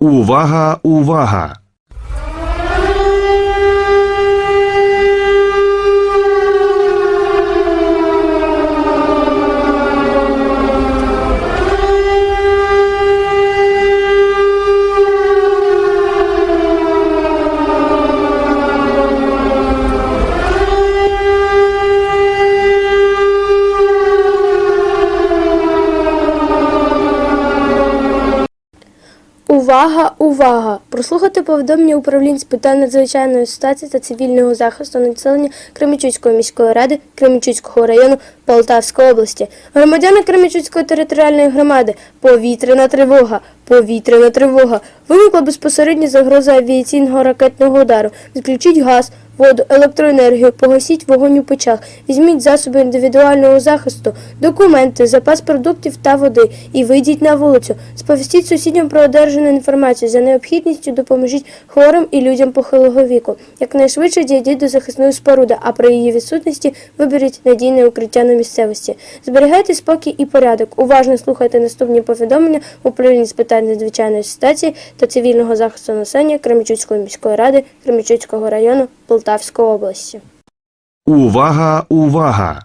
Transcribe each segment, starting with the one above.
Увага, увага! Увага, увага! Прослухати повідомлення управлінь з питань надзвичайної ситуації та цивільного захисту населення Кремічуцької міської ради Кремічуцького району Полтавської області. Громадяни Кремічуцької територіальної громади. Повітряна тривога. Повітряна тривога. Виникла безпосередня загроза авіаційного ракетного удару. Відключіть газ, воду, електроенергію, погасіть вогонь у печах, візьміть засоби індивідуального захисту, документи, запас продуктів та води і вийдіть на вулицю. Сповістіть сусідям про одержану інформацію. За необхідністю допоможіть хворим і людям похилого віку. Якнайшвидше дійдіть до захисної споруди, а при її відсутності виберіть надійне укриття на місцевості. Зберігайте спокій і порядок. Уважно слухайте наступні повідомлення управління з питань надзвичайної ситуації та цивільного захисту населення Кременчуцької міської ради Кременчуцького району Полтавської області. Увага, увага!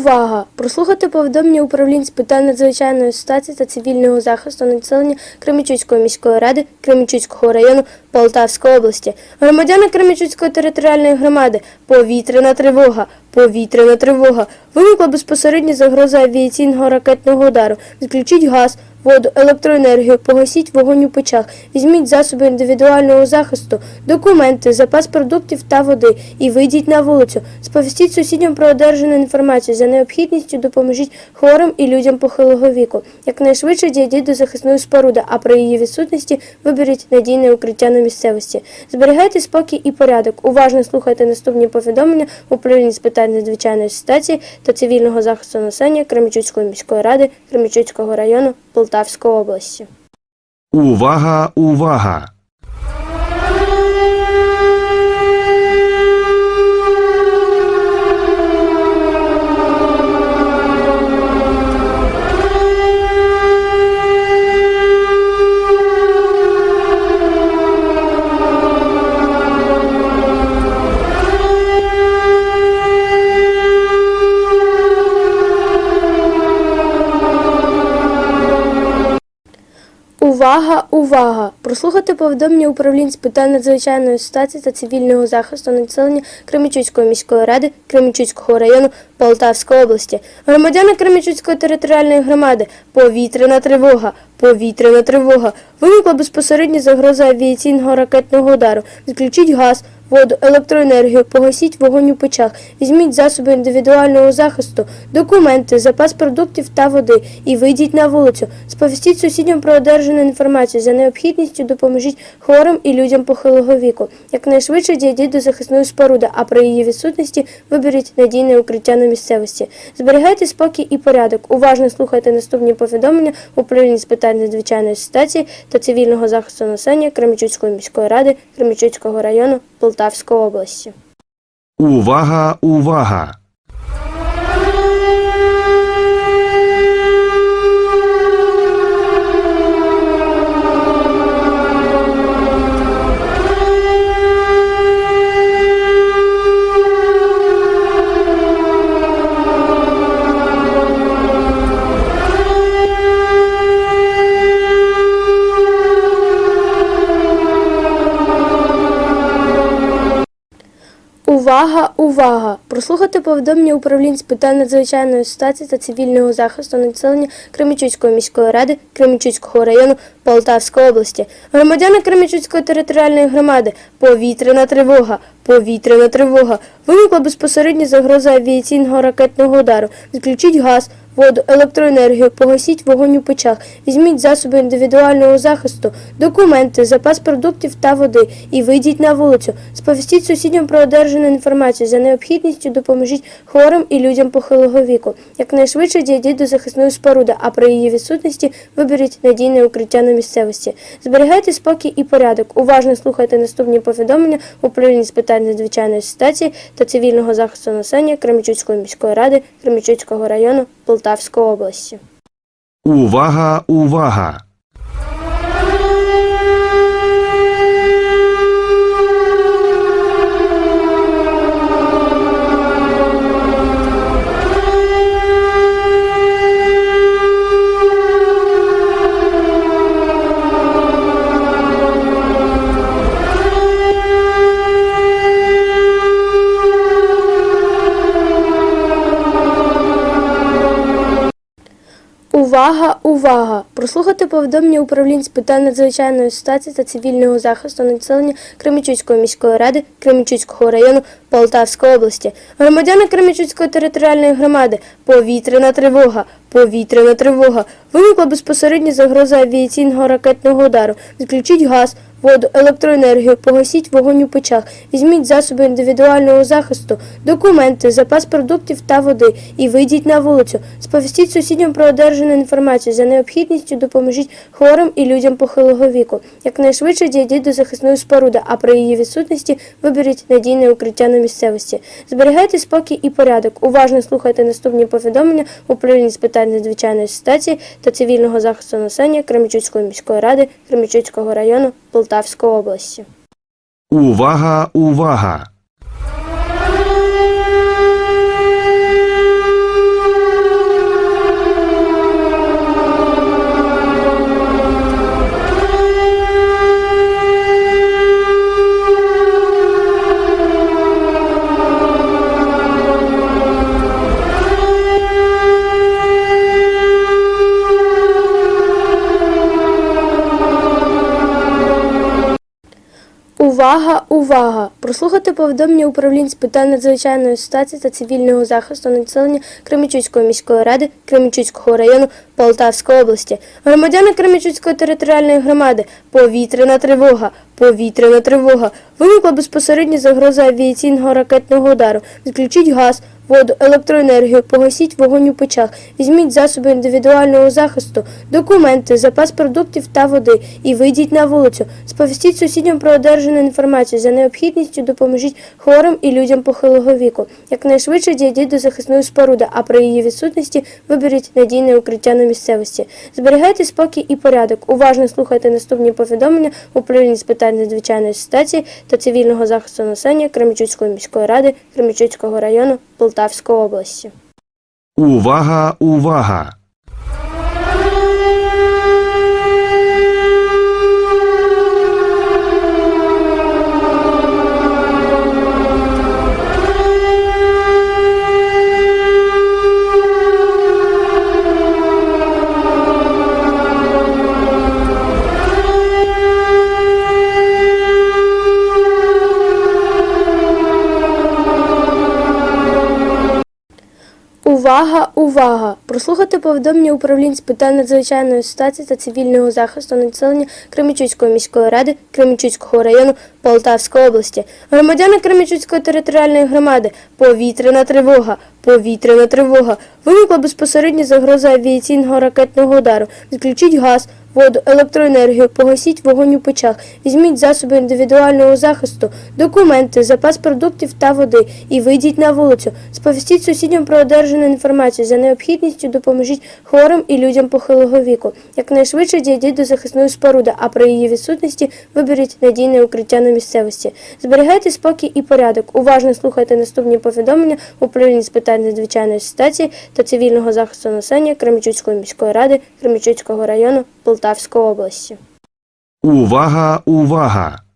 Увага! Прослухати повідомлення управлінь з питань надзвичайної ситуації та цивільного захисту населення Кременчуцької міської ради Кременчуцького району Полтавської області. Громадяни Кременчуцької територіальної громади. Повітряна тривога. Повітряна тривога. Виникла безпосередня загроза авіаційного ракетного удару. Відключіть газ, воду, електроенергію, погасіть вогонь у печах, візьміть засоби індивідуального захисту, документи, запас продуктів та води і вийдіть на вулицю. Сповістіть сусідям про одержану інформацію. За необхідністю допоможіть хворим і людям похилого віку. Якнайшвидше дійдіть до захисної споруди, а при її відсутності виберіть надійне укриття на місцевості. Зберігайте спокій і порядок. Уважно слухайте наступні повідомлення управління з питань надзвичайної ситуації та цивільного захисту населення Кременчуцької міської ради Кременчуцького району Полтавської області. Увага, увага! Увага, увага! Прослухати повідомлення управлінь з питань надзвичайної ситуації та цивільного захисту населення Кремічуцької міської ради Кремічуцького району Полтавської області. Громадяни Кремічуцької територіальної громади. Повітряна тривога. Повітряна тривога. Виникла безпосередня загроза авіаційного ракетного удару. Відключіть газ, воду, електроенергію, погасіть вогонь у печах, візьміть засоби індивідуального захисту, документи, запас продуктів та води і вийдіть на вулицю. Сповістіть сусідям про одержану інформацію. За необхідністю допоможіть хворим і людям похилого віку. Якнайшвидше дійдіть до захисної споруди, а при її відсутності виберіть надійне укриття на місцевості. Зберігайте спокій і порядок. Уважно слухайте наступні повідомлення управління з питань надзвичайної ситуації та цивільного захисту населення Кременчуцької міської ради Кременчуцького району Полтавської області. Увага, увага! Увага, увага! Прослухати повідомлення управлінь з питань надзвичайної ситуації та цивільного захисту населення Кремічуцької міської ради Кремічуцького району Полтавської області. Громадяни Кремічуцької територіальної громади. Повітряна тривога. Повітряна тривога. Виникла безпосередня загроза авіаційного ракетного удару. Відключіть газ, воду, електроенергію, погасіть вогонь у печах, візьміть засоби індивідуального захисту, документи, запас продуктів та води і вийдіть на вулицю. Сповістіть сусідям про одержану інформацію за необхідністю допоможіть хворим і людям похилого віку. Якнайшвидше дійдіть до захисної споруди, а при її відсутності виберіть надійне укриття на місцевості. Зберігайте спокій і порядок. Уважно слухайте наступні повідомлення управління з питань надзвичайної ситуації та цивільного захисту населення Кременчуцької міської ради Кременчуцького району Полтавської області. Увага, увага! Увага! Прослухати повідомлення управлінь з питань надзвичайної ситуації та цивільного захисту населення Кремічуцької міської ради Кремічуцького району Полтавської області. Громадяни Кремічуцької територіальної громади. Повітряна тривога. Повітряна тривога. Виникла безпосередня загроза авіаційного ракетного удару. Відключіть газ, воду, електроенергію, погасіть вогонь у печах, візьміть засоби індивідуального захисту, документи, запас продуктів та води і вийдіть на вулицю. Сповістіть сусідям про одержану інформацію за необхідністю допоможіть хворим і людям похилого віку. Якнайшвидше дійдіть до захисної споруди, а при її відсутності виберіть надійне укриття на місцевості. Зберігайте спокій і порядок. Уважно слухайте наступні повідомлення управління з питань надзвичайної ситуації та цивільного захисту населення Кременчуцької міської ради Кременчуцького району Полтавської області. Увага, увага! Увага, увага! Прослухати повідомлення управлінь з питань надзвичайної ситуації та цивільного захисту населення Кременчуцької міської ради Кременчуцького району Полтавської області. Громадяни Кременчуцької територіальної громади. Повітряна тривога. Повітряна тривога. Виникла безпосередня загроза авіаційного ракетного удару. Відключіть газ, воду, електроенергію, погасіть вогонь у печах, візьміть засоби індивідуального захисту, документи, запас продуктів та води і вийдіть на вулицю. Сповістіть сусідям про одержану інформацію за необхідністю допоможіть хворим і людям похилого віку. Якнайшвидше дійдіть до захисної споруди, а при її відсутності виберіть надійне укриття на місцевості. Зберігайте спокій і порядок. Уважно слухайте наступні повідомлення управління з питань надзвичайної ситуації та цивільного захисту населення Кремічуцької міської ради Кремічуцького району Полтавської області. Увага, увага! Увага, увага! Прослухати повідомлення управлінь з питань надзвичайної ситуації та цивільного захисту населення Кремічуцької міської ради Кремічуцького району Полтавської області. Громадяни Кремічуцької територіальної громади. Повітряна тривога. Повітряна тривога. Виникла безпосередня загроза авіаційного ракетного удару. Відключіть газ, воду, електроенергію, погасіть вогонь у печах, візьміть засоби індивідуального захисту, документи, запас продуктів та води і вийдіть на вулицю. Сповістіть сусідям про одержану інформацію за необхідністю допоможіть хворим і людям похилого віку. Якнайшвидше дійдіть до захисної споруди, а при її відсутності виберіть надійне укриття на місцевості. Зберігайте спокій і порядок. Уважно слухайте наступні повідомлення управління з питань надзвичайної ситуації та цивільного захисту населення Кременчуцької міської ради Кремчуцького району Полтавської області. Увага, увага!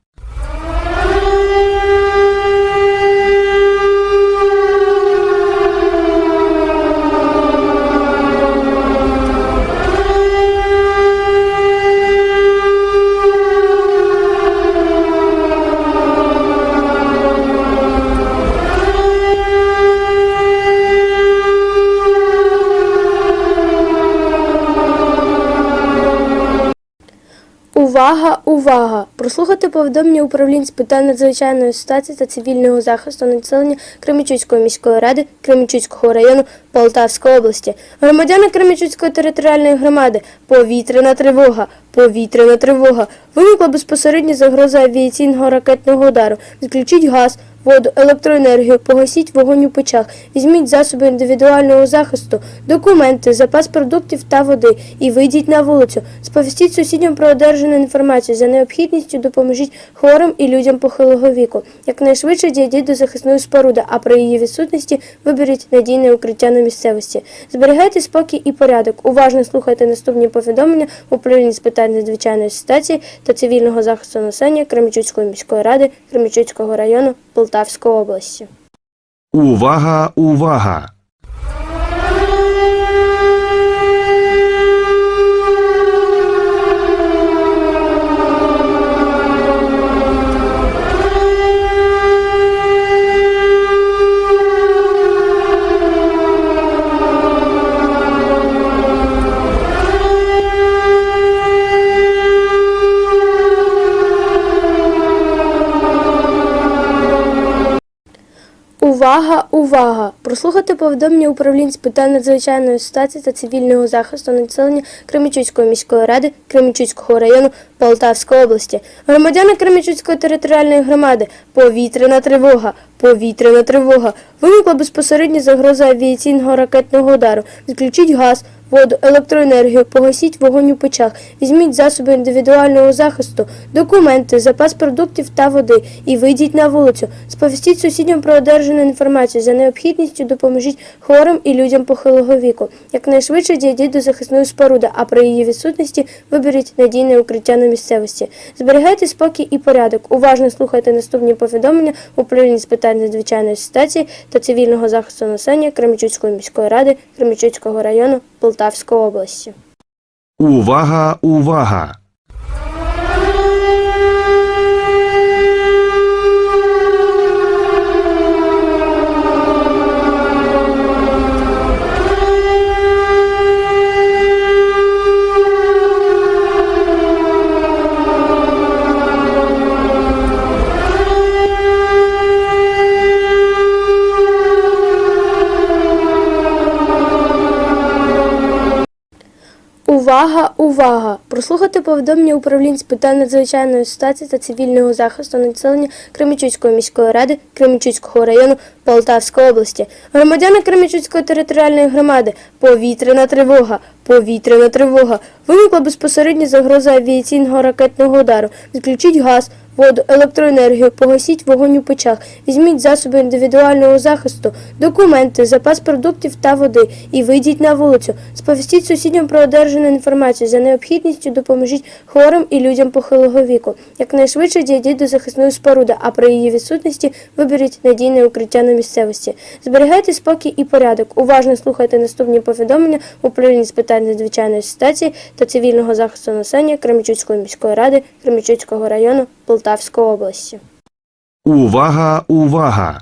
Увага! Прослухати повідомлення управлінь з питань надзвичайної ситуації та цивільного захисту населення Кремічуцької міської ради Кремічуцького району Полтавської області. Громадяни Кремічуцької територіальної громади. Повітряна тривога. Повітряна тривога. Виникла безпосередня загроза авіаційного ракетного удару. Відключіть газ, воду, електроенергію, погасіть вогонь у печах, візьміть засоби індивідуального захисту, документи, запас продуктів та води і вийдіть на вулицю. Сповістіть сусідям про одержану інформацію. За необхідністю допоможіть хворим і людям похилого віку. Якнайшвидше дійдіть до захисної споруди, а при її відсутності виберіть надійне укриття на місцевості. Зберігайте спокій і порядок. Уважно слухайте наступні повідомлення управління з питань надзвичайної ситуації та цивільного захисту населення Кременчуцької міської ради Кременчуцького району Полтавської області. Увага, увага! Увага, увага! Прослухати повідомлення управлінь з питань надзвичайної ситуації та цивільного захисту населення Кремічуцької міської ради Кремічуцького району Полтавської області. Громадяни Кремічуцької територіальної громади. Повітряна тривога. Повітряна тривога. Виникла безпосередня загроза авіаційного ракетного удару. Відключіть газ, воду, електроенергію, погасіть вогонь у печах, візьміть засоби індивідуального захисту, документи, запас продуктів та води і вийдіть на вулицю. Сповістіть сусідям про одержану інформацію. За необхідністю допоможіть хворим і людям похилого віку. Якнайшвидше дійдіть до захисної споруди, а при її відсутності виберіть надійне укриття на місцевості. Зберігайте спокій і порядок. Уважно слухайте наступні повідомлення управління з питань надзвичайної ситуації та цивільного захисту населення Кремчуцької міської ради Кременчуцького району Полтавської області. Увага, увага! Увага, увага! Прослухати повідомлення управлінь з питань надзвичайної ситуації та цивільного захисту населення Кременчуцької міської ради Кременчуцького району Полтавської області. Громадяни Кременчуцької територіальної громади. Повітряна тривога. Повітряна тривога. Виникла безпосередня загроза авіаційного ракетного удару. Відключіть газ, воду, електроенергію, погасіть вогонь у печах, візьміть засоби індивідуального захисту, документи, запас продуктів та води і вийдіть на вулицю. Сповістіть сусідям про одержану інформацію. За необхідністю допоможіть хворим і людям похилого віку. Якнайшвидше дійдіть до захисної споруди, а при її відсутності виберіть надійне укриття на місцевості. Зберігайте спокій і порядок. Уважно слухайте наступні повідомлення управління з питань надзвичайної ситуації та цивільного захисту населення Кремчуцької міської ради Кременчуцького району Полтавської області. Увага!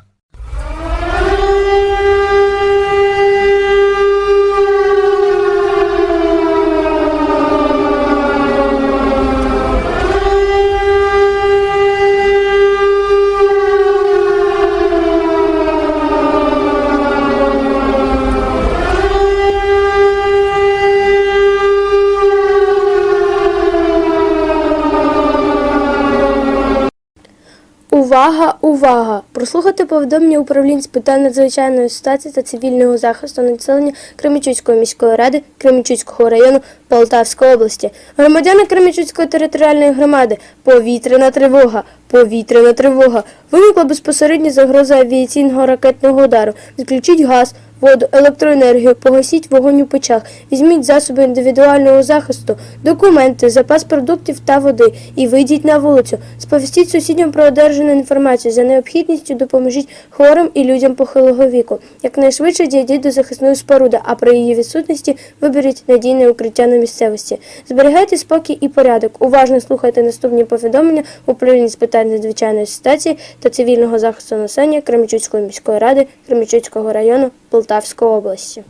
Увага, увага! Прослухати повідомлення управлінь з питань надзвичайної ситуації та цивільного захисту населення Кремічуцької міської ради Кремічуцького району Полтавської області. Громадяни Кремічуцької територіальної громади. Повітряна тривога. Повітряна тривога. Виникла безпосередня загроза авіаційного ракетного удару. Відключіть газ, воду, електроенергію, погасіть вогонь у печах, візьміть засоби індивідуального захисту, документи, запас продуктів та води і вийдіть на вулицю. Сповістіть сусідям про одержану інформацію. За необхідністю допоможіть хворим і людям похилого віку. Якнайшвидше дійдіть до захисної споруди, а при її відсутності виберіть надійне укриття на місцевості. Зберігайте спокій і порядок. Уважно слухайте наступні повідомлення управління з питань надзвичайної ситуації та цивільного захисту населення Кременчуцької міської ради Кременчуцького району Полтавської області.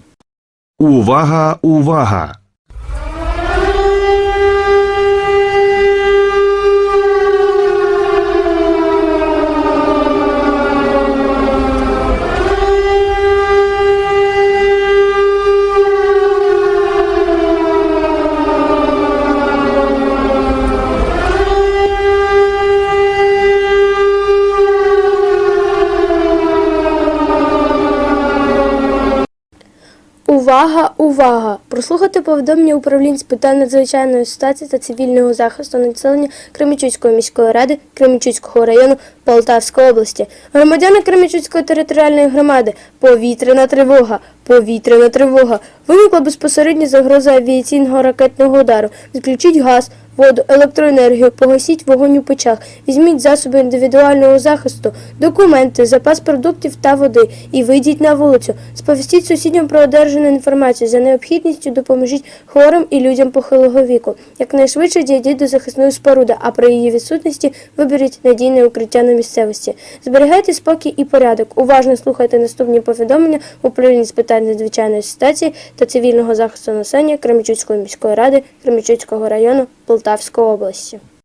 Увага, увага! Увага, увага! Прослухати повідомлення управлінь з питань надзвичайної ситуації та цивільного захисту населення Кремічуцької міської ради Кремічуцького району Полтавської області. Громадяни Кременчуцької територіальної громади. Повітряна тривога. Повітряна тривога. Виникла безпосередня загроза авіаційного ракетного удару. Відключіть газ, воду, електроенергію, погасіть вогонь у печах, візьміть засоби індивідуального захисту, документи, запас продуктів та води і вийдіть на вулицю. Сповістіть сусідям про одержану інформацію. За необхідністю допоможіть хворим і людям похилого віку. Якнайшвидше дійдіть до захисної споруди, а при її відсутності виберіть надійне укриття на місцевості. Зберігайте спокій і порядок. Уважно слухайте наступні повідомлення управління з питань надзвичайної ситуації та цивільного захисту населення Кремчуцької міської ради Кремчуцького району Полтавської області.